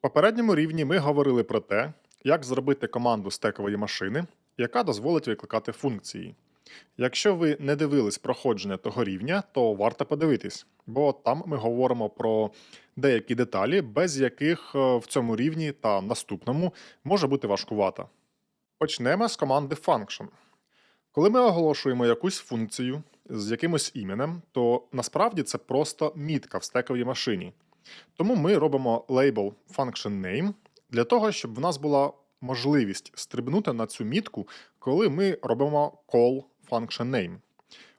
попередньому рівні ми говорили про те, як зробити команду стекової машини, яка дозволить викликати функції. Якщо ви не дивились проходження того рівня, то варто подивитись, бо там ми говоримо про деякі деталі, без яких е, в цьому рівні та наступному може бути важкувато. Почнемо з команди function. Коли ми оголошуємо якусь функцію з якимось іменем, то насправді це просто мітка в стековій машині. Тому ми робимо лейбл function name для того, щоб в нас була можливість стрибнути на цю мітку, коли ми робимо call function name.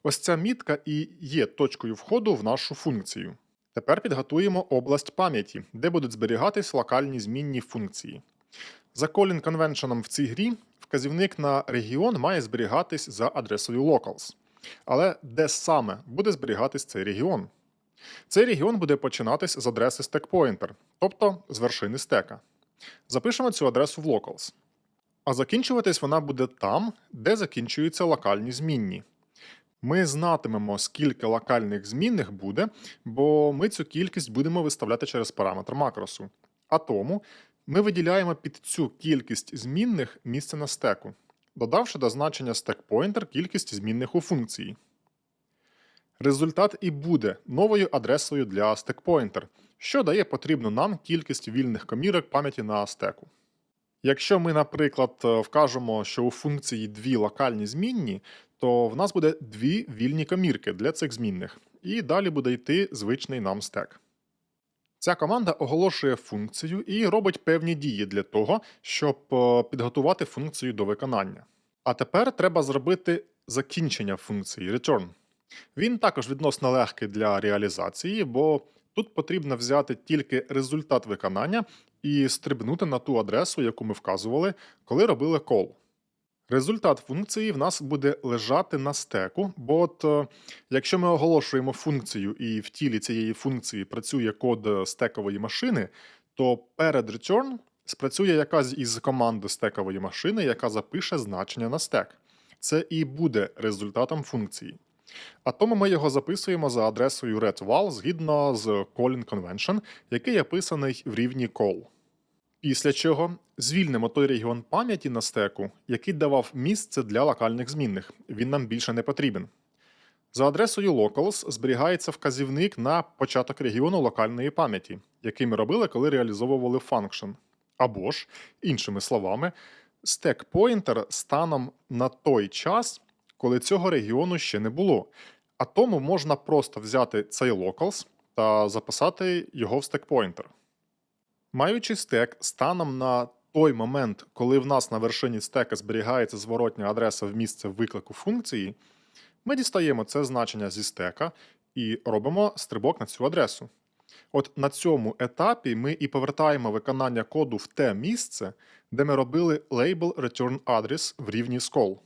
Ось ця мітка і є точкою входу в нашу функцію. Тепер підготуємо область пам'яті, де будуть зберігатись локальні змінні функції. За calling конвеншеном в цій грі вказівник на регіон має зберігатись за адресою locals. Але де саме буде зберігатись цей регіон? Цей регіон буде починатись з адреси stackpointer, тобто з вершини стека. Запишемо цю адресу в locals. А закінчуватись вона буде там, де закінчуються локальні змінні. Ми знатимемо, скільки локальних змінних буде, бо ми цю кількість будемо виставляти через параметр макросу. А тому ми виділяємо під цю кількість змінних місце на стеку, додавши до значення stackpointer кількість змінних у функції. Результат і буде новою адресою для stackpointer, що дає потрібну нам кількість вільних комірок пам'яті на стеку. Якщо ми, наприклад, е, вкажемо, що у функції дві локальні змінні, то в нас буде дві вільні комірки для цих змінних, і далі буде йти звичний нам стек. Ця команда оголошує функцію і робить певні дії для того, щоб е, підготувати функцію до виконання. А тепер треба зробити закінчення функції return. Він також відносно легкий для реалізації, бо тут потрібно взяти тільки результат виконання і стрибнути на ту адресу, яку ми вказували, коли робили call. Результат функції в нас буде лежати на стеку, бо от, е, якщо ми оголошуємо функцію і в тілі цієї функції працює код стекової машини, то перед return спрацює якась із команд стекової машини, яка запише значення на стек. Це і буде результатом функції. А тому ми його записуємо за адресою redval згідно з calling convention, який описаний в рівні call. Після чого звільнимо той регіон пам'яті на стеку, який давав місце для локальних змінних. Він нам більше не потрібен. За адресою locals зберігається вказівник на початок регіону локальної пам'яті, який ми робили, коли реалізовували function. Або ж, іншими словами, стек pointer станом на той час, коли цього регіону ще не було. А тому можна просто взяти цей locals та записати його в стек pointer. Маючи стек станом на той момент, коли в нас на вершині стека зберігається зворотня адреса в місце виклику функції, ми дістаємо це значення зі стека і робимо стрибок на цю адресу. От на цьому етапі ми і повертаємо виконання коду в те місце, де ми робили label return address в рівні з call.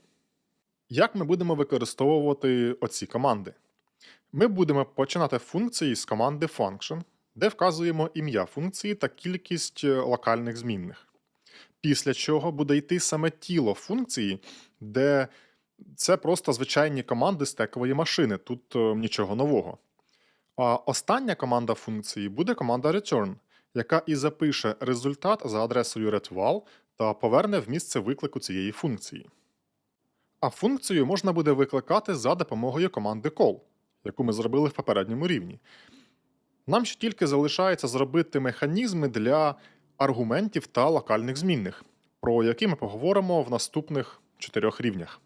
Як ми будемо використовувати оці команди? Ми будемо починати функції з команди function, де вказуємо ім'я функції та кількість е, локальних змінних. Після чого буде йти саме тіло функції, де це просто звичайні команди стекової машини, тут е, нічого нового. А остання команда функції буде команда return, яка і запише результат за адресою retrval та поверне в місце виклику цієї функції. А функцію можна буде викликати за допомогою команди call, яку ми зробили в попередньому рівні. Нам ще тільки залишається зробити механізми для аргументів та локальних змінних, про які ми поговоримо в наступних чотирьох рівнях.